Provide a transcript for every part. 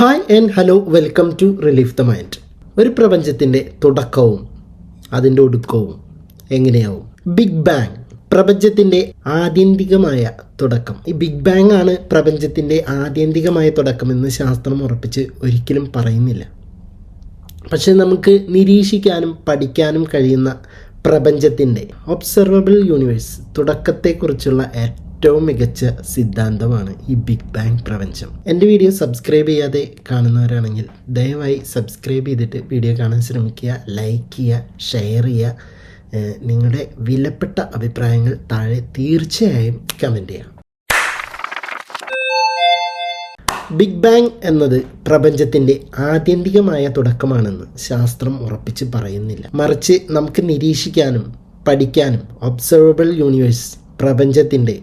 Hi and hello welcome to relief the mind ഒരു പ്രപഞ്ചത്തിന്റെ തുടക്കവും അതിന്റെ ഒടുക്കവും എങ്ങനെയാവും? ബിഗ് ബാങ് പ്രപഞ്ചത്തിന്റെ ആത്യന്തികമായ തുടക്കം. ഈ ബിഗ് ബാങ് ആണ് പ്രപഞ്ചത്തിന്റെ ആത്യന്തികമായ തുടക്കം എന്ന് ശാസ്ത്രം ഉറപ്പിച്ച് ഒരിക്കലും പറയുന്നില്ല. പക്ഷെ നമുക്ക് നിരീക്ഷിക്കാനും പഠിക്കാനും കഴിയുന്ന പ്രപഞ്ചത്തിന്റെ ഒബ്സർവബിൾ യൂണിവേഴ്സ് തുടക്കത്തെക്കുറിച്ചുള്ള ഏറ്റവും മികച്ച സിദ്ധാന്തമാണ് ഈ ബിഗ് ബാങ് പ്രപഞ്ചം. എന്റെ വീഡിയോ സബ്സ്ക്രൈബ് ചെയ്യാതെ കാണുന്നവരാണെങ്കിൽ ദയവായി സബ്സ്ക്രൈബ് ചെയ്തിട്ട് വീഡിയോ കാണാൻ ശ്രമിക്കുക ലൈക്ക് ചെയ്യുക ഷെയർ ചെയ്യുക. നിങ്ങളുടെ വിലപ്പെട്ട അഭിപ്രായങ്ങൾ താഴെ തീർച്ചയായും കമന്റ് ചെയ്യാം. ബിഗ് ബാങ് എന്നത് പ്രപഞ്ചത്തിന്റെ ആത്യന്തികമായ തുടക്കമാണെന്ന് ശാസ്ത്രം ഉറപ്പിച്ച് പറയുന്നില്ല. മറിച്ച് നമുക്ക് നിരീക്ഷിക്കാനും പഠിക്കാനും ഒബ്സർവബിൾ യൂണിവേഴ്സ് പ്രപഞ്ചത്തിന്റെ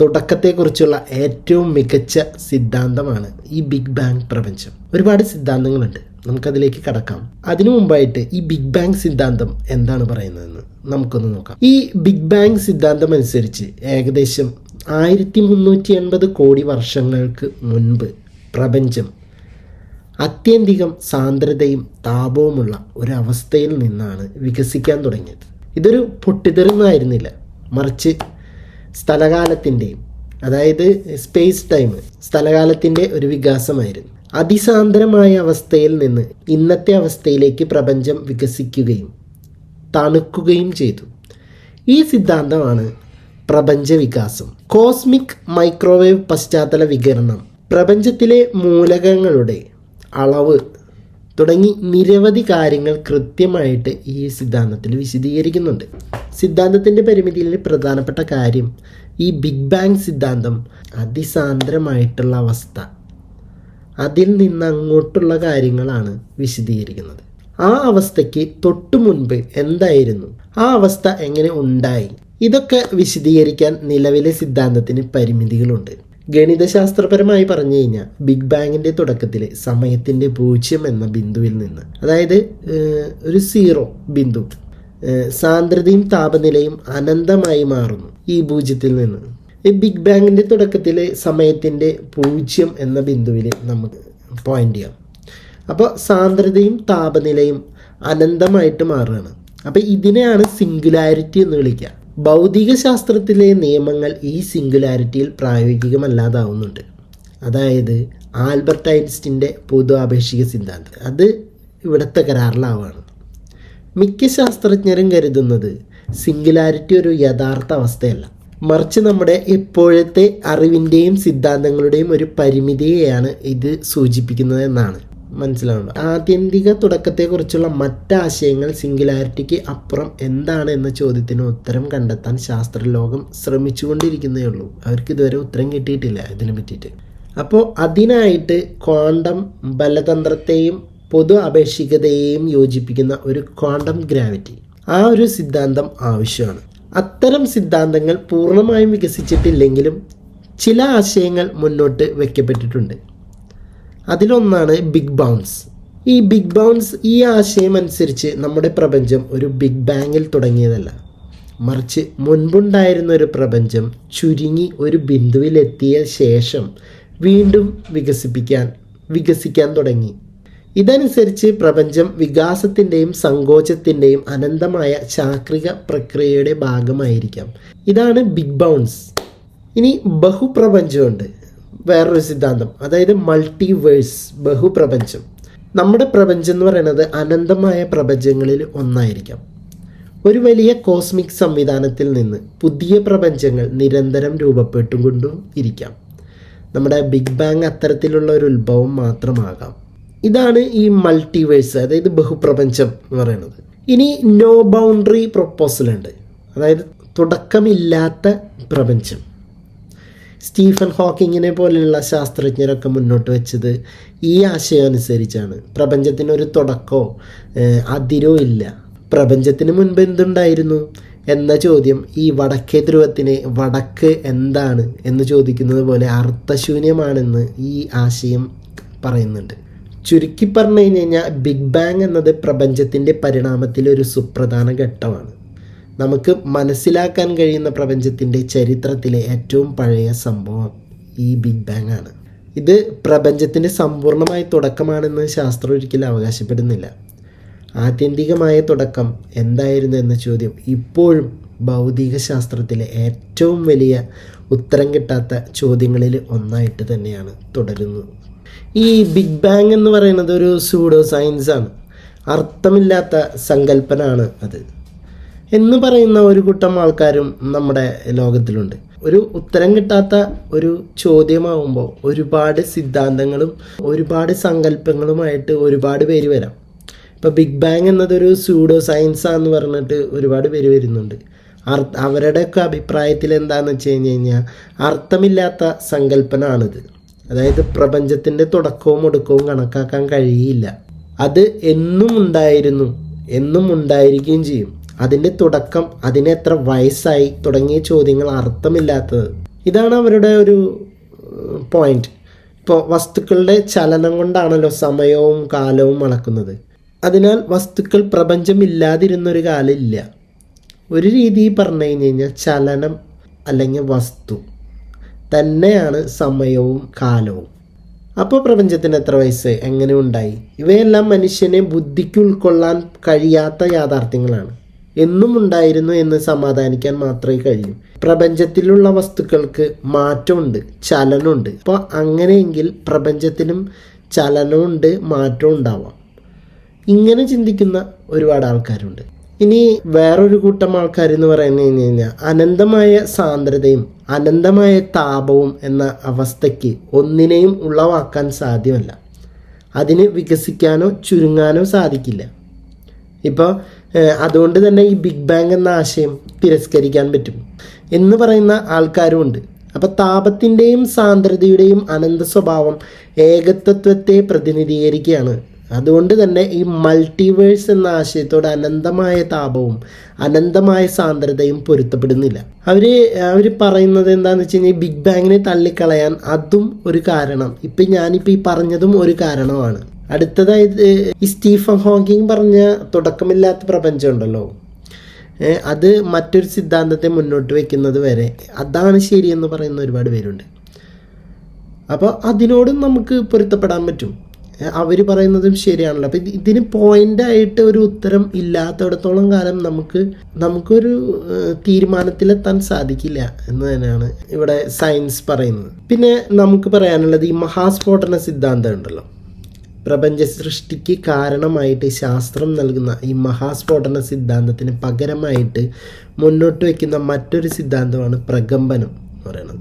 തുടക്കത്തെക്കുറിച്ചുള്ള ഏറ്റവും മികച്ച സിദ്ധാന്തമാണ് ഈ ബിഗ് ബാങ് പ്രപഞ്ചം. ഒരുപാട് സിദ്ധാന്തങ്ങളുണ്ട്. നമുക്കതിലേക്ക് കടക്കാം. അതിനു മുമ്പായിട്ട് ഈ ബിഗ് ബാങ് സിദ്ധാന്തം എന്താണ് പറയുന്നതെന്ന് നമുക്കൊന്ന് നോക്കാം. ഈ ബിഗ് ബാങ് സിദ്ധാന്തം അനുസരിച്ച് ഏകദേശം ആയിരത്തി മുന്നൂറ്റി എൺപത് കോടി വർഷങ്ങൾക്ക് മുൻപ് പ്രപഞ്ചം അത്യന്തികം സാന്ദ്രതയും താപവുമുള്ള ഒരവസ്ഥയിൽ നിന്നാണ് വികസിക്കാൻ തുടങ്ങിയത്. ഇതൊരു പൊട്ടിത്തെറിന്നായിരുന്നില്ല മറിച്ച് സ്ഥലകാലത്തിന്റെയും അതായത് സ്പേസ് ടൈം സ്ഥലകാലത്തിന്റെ ഒരു വികാസമായിരുന്നു. അതിസാന്ദ്രമായ അവസ്ഥയിൽ നിന്ന് ഇന്നത്തെ അവസ്ഥയിലേക്ക് പ്രപഞ്ചം വികസിക്കുകയും തണുക്കുകയും ചെയ്തു. ഈ സിദ്ധാന്തമാണ് പ്രപഞ്ച വികാസം കോസ്മിക് മൈക്രോവേവ് പശ്ചാത്തല വികിരണം പ്രപഞ്ചത്തിലെ മൂലകങ്ങളുടെ അളവ് തുടങ്ങി നിരവധി കാര്യങ്ങൾ കൃത്യമായിട്ട് ഈ സിദ്ധാന്തത്തിൽ വിശദീകരിക്കുന്നുണ്ട്. സിദ്ധാന്തത്തിന്റെ പരിമിതിയിൽ പ്രധാനപ്പെട്ട കാര്യം ഈ ബിഗ് ബാങ് സിദ്ധാന്തം അതിസാന്ദ്രമായിട്ടുള്ള അവസ്ഥ. അതിൽ നിന്ന് അങ്ങോട്ടുള്ള കാര്യങ്ങളാണ് വിശദീകരിക്കുന്നത്. ആ അവസ്ഥയ്ക്ക് തൊട്ടു മുൻപ് എന്തായിരുന്നു? ആ അവസ്ഥ എങ്ങനെ ഉണ്ടായി? ഇതൊക്കെ വിശദീകരിക്കാൻ നിലവിലെ സിദ്ധാന്തത്തിന് പരിമിതികളുണ്ട്. ഗണിതശാസ്ത്രപരമായി പറഞ്ഞു കഴിഞ്ഞാൽ ബിഗ് ബാങ്ങിന്റെ തുടക്കത്തിൽ സമയത്തിന്റെ പൂജ്യം എന്ന ബിന്ദുവിൽ നിന്ന് അതായത് ഒരു സീറോ ബിന്ദു സാന്ദ്രതയും താപനിലയും അനന്തമായി മാറുന്നു ഈ പൂജ്യത്തിൽ നിന്ന്. ഈ ബിഗ് ബാങ്ങിന്റെ തുടക്കത്തിൽ സമയത്തിന്റെ പൂജ്യം എന്ന ബിന്ദുവിൽ നമുക്ക് പോയിന്റ് ചെയ്യാം. അപ്പോൾ സാന്ദ്രതയും താപനിലയും അനന്തമായിട്ട് മാറുകയാണ്. അപ്പോൾ ഇതിനെയാണ് സിംഗുലാരിറ്റി എന്ന് വിളിക്കുക. ഭൗതിക ശാസ്ത്രത്തിലെ നിയമങ്ങൾ ഈ സിംഗുലാരിറ്റിയിൽ പ്രായോഗികമല്ലാതാവുന്നുണ്ട്. അതായത് ആൽബർട്ട് ഐൻസ്റ്റിന്റെ പൊതു ആപേക്ഷിക സിദ്ധാന്തം. അത് ഇവിടുത്തെ കരാറിലാവുകയാണ് മിക്ക ശാസ്ത്രജ്ഞരും കരുതുന്നത് സിംഗുലാരിറ്റി ഒരു യഥാർത്ഥ അവസ്ഥയല്ല. മറിച്ച് നമ്മുടെ ഇപ്പോഴത്തെ അറിവിന്റെയും സിദ്ധാന്തങ്ങളുടെയും ഒരു പരിമിതിയെയാണ് ഇത് സൂചിപ്പിക്കുന്നത് എന്നാണ്. മനസ്സിലാവുന്നത് ആത്യന്തിക തുടക്കത്തെക്കുറിച്ചുള്ള മറ്റാശയങ്ങൾ സിംഗുലാരിറ്റിക്ക് അപ്പുറം എന്താണ് എന്ന ചോദ്യത്തിന് ഉത്തരം കണ്ടെത്താൻ ശാസ്ത്രലോകം ശ്രമിച്ചുകൊണ്ടിരിക്കുന്നേ ഉള്ളൂ. അവർക്ക് ഇതുവരെ ഉത്തരം കിട്ടിയിട്ടില്ല ഇതിനെ പറ്റിയിട്ട്. അപ്പോൾ അതിനായിട്ട് ക്വാണ്ടം ബലതന്ത്രത്തെയും പൊതു അപേക്ഷികതയെയും യോജിപ്പിക്കുന്ന ഒരു ക്വാണ്ടം ഗ്രാവിറ്റി. ആ ഒരു സിദ്ധാന്തം ആവശ്യമാണ്. അത്തരം സിദ്ധാന്തങ്ങൾ പൂർണമായും വികസിച്ചിട്ടില്ലെങ്കിലും ചില ആശയങ്ങൾ മുന്നോട്ട് വയ്ക്കപ്പെട്ടിട്ടുണ്ട് അതിലൊന്നാണ് ബിഗ് ബൗൺസ് ഈ ബിഗ് ബൗൺസ് ഈ ആശയം അനുസരിച്ച് നമ്മുടെ പ്രപഞ്ചം ഒരു ബിഗ് ബാങ്ങിൽ തുടങ്ങിയതല്ല. മറിച്ച് മുൻപുണ്ടായിരുന്ന ഒരു പ്രപഞ്ചം ചുരുങ്ങി ഒരു ബിന്ദുവിലെത്തിയ ശേഷം വീണ്ടും വികസിപ്പിക്കാൻ വികസിക്കാൻ തുടങ്ങി. ഇതനുസരിച്ച് പ്രപഞ്ചം വികാസത്തിന്റെയും സങ്കോചത്തിന്റെയും അനന്തമായ ചാക്രിക പ്രക്രിയയുടെ ഭാഗമായിരിക്കാം. ഇതാണ് ബിഗ് ബൗൺസ് ഇനി ബഹുപ്രപഞ്ചമുണ്ട്. വേറൊരു സിദ്ധാന്തം. അതായത് മൾട്ടിവേഴ്സ് ബഹുപ്രപഞ്ചം. നമ്മുടെ പ്രപഞ്ചം എന്ന് പറയുന്നത് അനന്തമായ പ്രപഞ്ചങ്ങളിൽ ഒന്നായിരിക്കാം. ഒരു വലിയ കോസ്മിക് സംവിധാനത്തിൽ നിന്ന് പുതിയ പ്രപഞ്ചങ്ങൾ നിരന്തരം രൂപപ്പെട്ടുകൊണ്ടും ഇരിക്കാം. നമ്മുടെ ബിഗ് ബാങ് അത്തരത്തിലുള്ള ഒരു ഉത്ഭവം മാത്രമാകാം. ഇതാണ് ഈ മൾട്ടിവേഴ്സ് അതായത് ബഹുപ്രപഞ്ചം എന്ന് പറയുന്നത്. ഇനി നോ ബൗണ്ടറി പ്രൊപ്പോസൽ ഉണ്ട്. അതായത് തുടക്കമില്ലാത്ത പ്രപഞ്ചം. സ്റ്റീഫൻ ഹോക്കിങ്ങിനെ പോലെയുള്ള ശാസ്ത്രജ്ഞരൊക്കെ മുന്നോട്ട് വെച്ചത് ഈ ആശയം അനുസരിച്ചാണ് പ്രപഞ്ചത്തിനൊരു തുടക്കമോ അതിരോ ഇല്ല. പ്രപഞ്ചത്തിന് മുൻപ് എന്തുണ്ടായിരുന്നു എന്ന ചോദ്യം ഈ വടക്കേ ധ്രുവത്തിന് വടക്ക് എന്താണ് എന്ന് ചോദിക്കുന്നത് പോലെ അർത്ഥശൂന്യമാണെന്ന് ഈ ആശയം പറയുന്നുണ്ട്. ചുരുക്കി പറഞ്ഞു കഴിഞ്ഞ് കഴിഞ്ഞാൽ ബിഗ് ബാങ് എന്നത് പ്രപഞ്ചത്തിന്റെ പരിണാമത്തിലെ ഒരു സുപ്രധാന ഘട്ടമാണ്. നമുക്ക് മനസ്സിലാക്കാൻ കഴിയുന്ന പ്രപഞ്ചത്തിന്റെ ചരിത്രത്തിലെ ഏറ്റവും പഴയ സംഭവം ഈ ബിഗ് ബാങ് ആണ്. ഇത് പ്രപഞ്ചത്തിന്റെ സമ്പൂർണമായ തുടക്കമാണെന്ന് ശാസ്ത്രം ഒരിക്കലും അവകാശപ്പെടുന്നില്ല. ആത്യന്തികമായ തുടക്കം എന്തായിരുന്നു എന്ന ചോദ്യം ഇപ്പോഴും ഭൗതിക ശാസ്ത്രത്തിലെ ഏറ്റവും വലിയ ഉത്തരം കിട്ടാത്ത ചോദ്യങ്ങളിൽ ഒന്നായിട്ട് തന്നെയാണ് തുടരുന്നത്. ഈ ബിഗ് ബാങ് എന്ന് പറയുന്നത് ഒരു സൂഡോ സയൻസ് ആണ്. അർത്ഥമില്ലാത്ത സങ്കല്പനാണ് അത്. എന്ന് പറയുന്ന ഒരു കൂട്ടം ആൾക്കാരും നമ്മുടെ ലോകത്തിലുണ്ട്. ഒരു ഉത്തരം കിട്ടാത്ത ഒരു ചോദ്യമാവുമ്പോൾ ഒരുപാട് സിദ്ധാന്തങ്ങളും ഒരുപാട് സങ്കല്പങ്ങളുമായിട്ട് ഒരുപാട് പേര് വരാം. ഇപ്പോൾ ബിഗ് ബാങ് എന്നതൊരു സ്യൂഡോ സയൻസ് ആന്ന് പറഞ്ഞിട്ട് ഒരുപാട് പേര് വരുന്നുണ്ട്. അർത്ഥ അവരുടെയൊക്കെ അഭിപ്രായത്തിൽ എന്താണെന്ന് വെച്ച് കഴിഞ്ഞ് കഴിഞ്ഞാൽ അർത്ഥമില്ലാത്ത സങ്കല്പനാണിത്. അതായത് പ്രപഞ്ചത്തിന്റെ തുടക്കവും ഒടുക്കവും കണക്കാക്കാൻ കഴിയില്ല. അത് എന്നും ഉണ്ടായിരുന്നു എന്നും ഉണ്ടായിരിക്കുകയും ചെയ്യും. അതിന്റെ തുടക്കം അതിന് എത്ര വയസ്സായി തുടങ്ങിയ ചോദ്യങ്ങൾ അർത്ഥമില്ലാത്തത്. ഇതാണ് അവരുടെ ഒരു പോയിന്റ് ഇപ്പോൾ വസ്തുക്കളുടെ ചലനം കൊണ്ടാണല്ലോ സമയവും കാലവും അളക്കുന്നത്. അതിനാൽ വസ്തുക്കൾ പ്രപഞ്ചമില്ലാതിരുന്നൊരു കാലമില്ല ഒരു രീതി പറഞ്ഞു കഴിഞ്ഞ് കഴിഞ്ഞാൽ ചലനം അല്ലെങ്കിൽ വസ്തു തന്നെയാണ് സമയവും കാലവും. അപ്പോൾ പ്രപഞ്ചത്തിന് എത്ര വയസ്സ്? എങ്ങനെ ഉണ്ടായി? ഇവയെല്ലാം മനുഷ്യനെ ബുദ്ധിക്ക് ഉൾക്കൊള്ളാൻ കഴിയാത്ത യാഥാർത്ഥ്യങ്ങളാണ്. എന്നും ഉണ്ടായിരുന്നു എന്ന് സമാധാനിക്കാൻ മാത്രമേ കഴിയൂ. പ്രപഞ്ചത്തിലുള്ള വസ്തുക്കൾക്ക് മാറ്റമുണ്ട് ചലനമുണ്ട്. അപ്പോൾ അങ്ങനെയെങ്കിൽ പ്രപഞ്ചത്തിനും ചലനമുണ്ട് മാറ്റവും ഉണ്ടാവാം. ഇങ്ങനെ ചിന്തിക്കുന്ന ഒരുപാട് ആൾക്കാരുണ്ട്. ഇനി വേറൊരു കൂട്ടം ആൾക്കാർ എന്ന് പറയുന്നത് കഴിഞ്ഞ് കഴിഞ്ഞാൽ അനന്തമായ സാന്ദ്രതയും അനന്തമായ താപവും എന്ന അവസ്ഥയ്ക്ക് ഒന്നിനെയും ഉളവാക്കാൻ സാധ്യമല്ല. അതിന് വികസിക്കാനോ ചുരുങ്ങാനോ സാധിക്കില്ല. ഇപ്പോൾ അതുകൊണ്ട് തന്നെ ഈ ബിഗ് ബാങ് എന്ന ആശയം തിരസ്കരിക്കാൻ പറ്റും. എന്ന് പറയുന്ന ആൾക്കാരുമുണ്ട് അപ്പോൾ താപത്തിന്റെയും സാന്ദ്രതയുടെയും അനന്ത സ്വഭാവം ഏകത്വത്തെ പ്രതിനിധീകരിക്കുകയാണ്. അതുകൊണ്ട് തന്നെ ഈ മൾട്ടിവേഴ്സ് എന്ന ആശയത്തോട് അനന്തമായ താപവും അനന്തമായ സാന്ദ്രതയും പൊരുത്തപ്പെടുന്നില്ല. അവർ അവർ പറയുന്നത് എന്താണെന്ന് വെച്ച് കഴിഞ്ഞാൽ ബിഗ് ബാങ്ങിനെ തള്ളിക്കളയാൻ അതും ഒരു കാരണം. ഇപ്പം ഞാനിപ്പോൾ ഈ പറഞ്ഞതും ഒരു കാരണമാണ്. അടുത്തതായത് ഈ സ്റ്റീഫൻ ഹോക്കിംഗ് പറഞ്ഞ തുടക്കമില്ലാത്ത പ്രപഞ്ചം ഉണ്ടല്ലോ അത് മറ്റൊരു സിദ്ധാന്തത്തെ മുന്നോട്ട് വെക്കുന്നത് വരെ. അതാണ് ശരിയെന്ന് പറയുന്ന ഒരുപാട് പേരുണ്ട്. അപ്പോൾ അതിനോടും നമുക്ക് പൊരുത്തപ്പെടാൻ പറ്റും. അവർ പറയുന്നതും ശരിയാണല്ലോ. അപ്പം ഇതിന് പോയിന്റായിട്ട് ഒരു ഉത്തരം ഇല്ലാത്തടത്തോളം കാലം നമുക്ക് നമുക്കൊരു തീരുമാനത്തിലെത്താൻ സാധിക്കില്ല എന്ന് തന്നെയാണ് ഇവിടെ സയൻസ് പറയുന്നത്. പിന്നെ നമുക്ക് പറയാനുള്ളത് ഈ മഹാസ്ഫോടന സിദ്ധാന്തം ഉണ്ടല്ലോ. പ്രപഞ്ച സൃഷ്ടിക്ക് കാരണമായിട്ട് ശാസ്ത്രം നൽകുന്ന ഈ മഹാസ്ഫോടന സിദ്ധാന്തത്തിന് പകരമായിട്ട് മുന്നോട്ട് വയ്ക്കുന്ന മറ്റൊരു സിദ്ധാന്തമാണ് പ്രകമ്പനം എന്ന് പറയുന്നത്.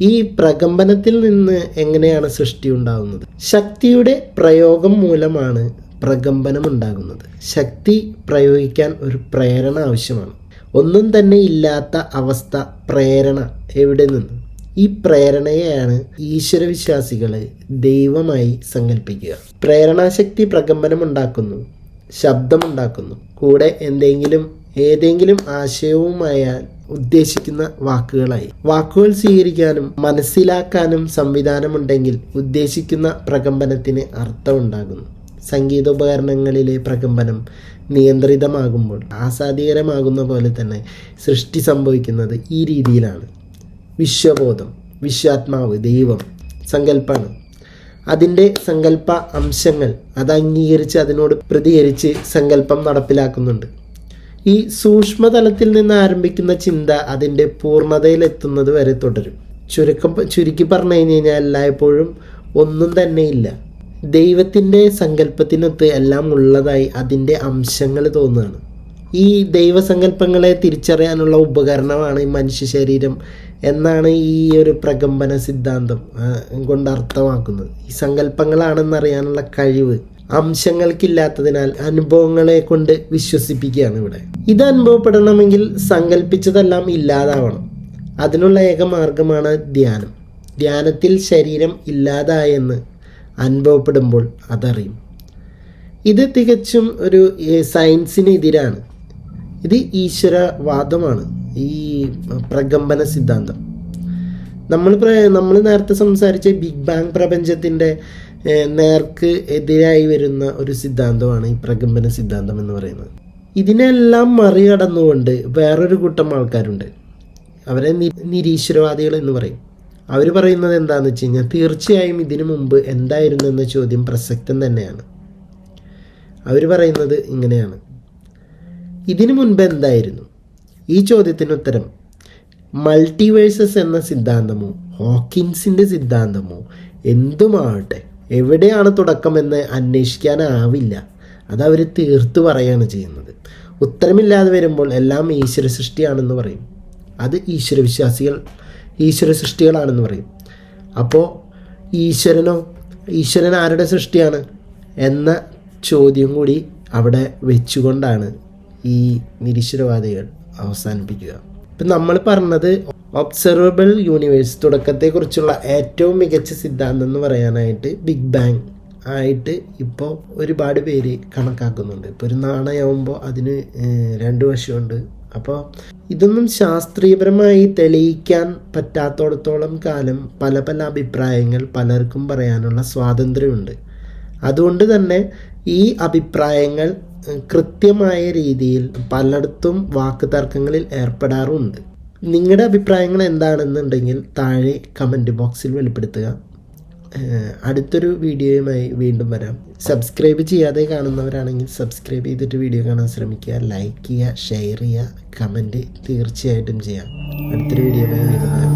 ഈ പ്രകമ്പനത്തിൽ നിന്ന് എങ്ങനെയാണ് സൃഷ്ടി ഉണ്ടാകുന്നത് ശക്തിയുടെ പ്രയോഗം മൂലമാണ് പ്രകമ്പനം ഉണ്ടാകുന്നത്. ശക്തി പ്രയോഗിക്കാൻ ഒരു പ്രേരണ ആവശ്യമാണ്. ഒന്നും തന്നെ ഇല്ലാത്ത അവസ്ഥ പ്രേരണ എവിടെ നിന്ന്? ഈ പ്രേരണയെയാണ് ഈശ്വരവിശ്വാസികൾ ദൈവമായി സങ്കല്പിക്കുക. പ്രേരണാശക്തി പ്രകമ്പനം ഉണ്ടാക്കുന്നു ശബ്ദമുണ്ടാക്കുന്നു. കൂടെ എന്തെങ്കിലും ഏതെങ്കിലും ആശയവുമായാൽ ഉദ്ദേശിക്കുന്ന വാക്കുകളായി. വാക്കുകൾ സ്വീകരിക്കാനും മനസ്സിലാക്കാനും സംവിധാനമുണ്ടെങ്കിൽ ഉദ്ദേശിക്കുന്ന പ്രകമ്പനത്തിന് അർത്ഥമുണ്ടാകുന്നു. സംഗീതോപകരണങ്ങളിലെ പ്രകമ്പനം നിയന്ത്രിതമാകുമ്പോൾ ആസാദികരമാകുന്ന പോലെ തന്നെ സൃഷ്ടി സംഭവിക്കുന്നത് ഈ രീതിയിലാണ്. വിശ്വബോധം വിശ്വാത്മാവ് ദൈവം സങ്കല്പമാണ് അതിന്റെ സങ്കല്പ അംശങ്ങൾ അത് അംഗീകരിച്ച് അതിനോട് പ്രതികരിച്ച് സങ്കല്പം നടപ്പിലാക്കുന്നുണ്ട്. ഈ സൂക്ഷ്മതലത്തിൽ നിന്ന് ആരംഭിക്കുന്ന ചിന്ത അതിന്റെ പൂർണതയിലെത്തുന്നത് വരെ തുടരും. ചുരുക്കം ചുരുക്കി പറഞ്ഞു കഴിഞ്ഞ് കഴിഞ്ഞാൽ എല്ലായ്പ്പോഴും ഒന്നും തന്നെ ഇല്ല. ദൈവത്തിന്റെ സങ്കല്പത്തിനൊത്ത് എല്ലാം ഉള്ളതായി അതിന്റെ അംശങ്ങൾ തോന്നുകയാണ്. ഈ ദൈവസങ്കല്പങ്ങളെ തിരിച്ചറിയാനുള്ള ഉപകരണമാണ് ഈ മനുഷ്യ ശരീരം എന്നാണ് ഈ ഒരു പ്രകമ്പന സിദ്ധാന്തം കൊണ്ട് അർത്ഥമാക്കുന്നത്. ഈ സങ്കല്പങ്ങളാണെന്നറിയാനുള്ള കഴിവ് അംശങ്ങൾക്കില്ലാത്തതിനാൽ അനുഭവങ്ങളെ കൊണ്ട് വിശ്വസിപ്പിക്കുകയാണ് ഇവിടെ. ഇത് അനുഭവപ്പെടണമെങ്കിൽ സങ്കല്പിച്ചതെല്ലാം ഇല്ലാതാവണം. അതിനുള്ള ഏക മാർഗമാണ് ധ്യാനം. ധ്യാനത്തിൽ ശരീരം ഇല്ലാതായെന്ന് അനുഭവപ്പെടുമ്പോൾ അതറിയും. ഇത് തികച്ചും ഒരു സയൻസിനെതിരാണ്. ഇത് ഈശ്വരവാദമാണ്. ഈ പ്രകമ്പന സിദ്ധാന്തം. നമ്മൾ നമ്മൾ നേരത്തെ സംസാരിച്ച ബിഗ് ബാങ് പ്രപഞ്ചത്തിന്റെ നേർക്ക് എതിരായി വരുന്ന ഒരു സിദ്ധാന്തമാണ് ഈ പ്രകമ്പന സിദ്ധാന്തം എന്ന് പറയുന്നത്. ഇതിനെല്ലാം മറികടന്നുകൊണ്ട് വേറൊരു കൂട്ടം ആൾക്കാരുണ്ട്. അവരെ നിരീശ്വരവാദികൾ എന്ന് പറയും. അവർ പറയുന്നത് എന്താണെന്ന് വെച്ച് കഴിഞ്ഞാൽ തീർച്ചയായും ഇതിനു മുമ്പ് എന്തായിരുന്നു എന്ന ചോദ്യം പ്രസക്തം തന്നെയാണ്. അവർ പറയുന്നത് ഇങ്ങനെയാണ്. ഇതിനു മുൻപ് എന്തായിരുന്നു? ഈ ചോദ്യത്തിന് ഉത്തരം മൾട്ടിവേഴ്സസ് എന്ന സിദ്ധാന്തമോ ഹോക്കിൻസിന്റെ സിദ്ധാന്തമോ എന്തുമാവട്ടെ എവിടെയാണ് തുടക്കമെന്ന് അന്വേഷിക്കാനാവില്ല. അതവർ തീർത്തു പറയുകയാണ് ചെയ്യുന്നത്. ഉത്തരമില്ലാതെ വരുമ്പോൾ എല്ലാം ഈശ്വര സൃഷ്ടിയാണെന്ന് പറയും. അത് ഈശ്വരവിശ്വാസികൾ ഈശ്വര സൃഷ്ടികളാണെന്ന് പറയും. അപ്പോൾ ഈശ്വരനോ ഈശ്വരൻ ആരുടെ സൃഷ്ടിയാണ് എന്ന ചോദ്യം കൂടി അവിടെ വെച്ചുകൊണ്ടാണ് ഈ നിരീശ്വരവാദികൾ അവസാനിപ്പിക്കുക. ഇപ്പം നമ്മൾ പറഞ്ഞത് ഒബ്സർവബിൾ യൂണിവേഴ്സ് തുടക്കത്തെക്കുറിച്ചുള്ള ഏറ്റവും മികച്ച സിദ്ധാന്തം എന്ന് പറയാനായിട്ട് ബിഗ് ബാങ് ആയിട്ട് ഇപ്പോൾ ഒരുപാട് പേര് കണക്കാക്കുന്നുണ്ട്. ഇപ്പോൾ ഒരു നാണയമാകുമ്പോൾ അതിന് രണ്ട് വശമുണ്ട്. അപ്പോൾ ഇതൊന്നും ശാസ്ത്രീയപരമായി തെളിയിക്കാൻ പറ്റാത്തോടത്തോളം കാലം പല പല അഭിപ്രായങ്ങൾ പലർക്കും പറയാനുള്ള സ്വാതന്ത്ര്യമുണ്ട്. അതുകൊണ്ട് തന്നെ ഈ അഭിപ്രായങ്ങൾ കൃത്യമായ രീതിയിൽ പലയിടത്തും വാക്ക് തർക്കങ്ങളിൽ ഏർപ്പെടാറുമുണ്ട് നിങ്ങളുടെ അഭിപ്രായങ്ങൾ എന്താണെന്നുണ്ടെങ്കിൽ താഴെ കമന്റ് ബോക്സിൽ വെളിപ്പെടുത്തുക. അടുത്തൊരു വീഡിയോയുമായി വീണ്ടും വരാം. സബ്സ്ക്രൈബ് ചെയ്യാതെ കാണുന്നവരാണെങ്കിൽ സബ്സ്ക്രൈബ് ചെയ്തിട്ട് വീഡിയോ കാണാൻ ശ്രമിക്കുക. ലൈക്ക് ചെയ്യുക ഷെയർ ചെയ്യുക കമന്റ് തീർച്ചയായിട്ടും ചെയ്യാം. അടുത്തൊരു വീഡിയോയുമായി വീണ്ടും വരാം.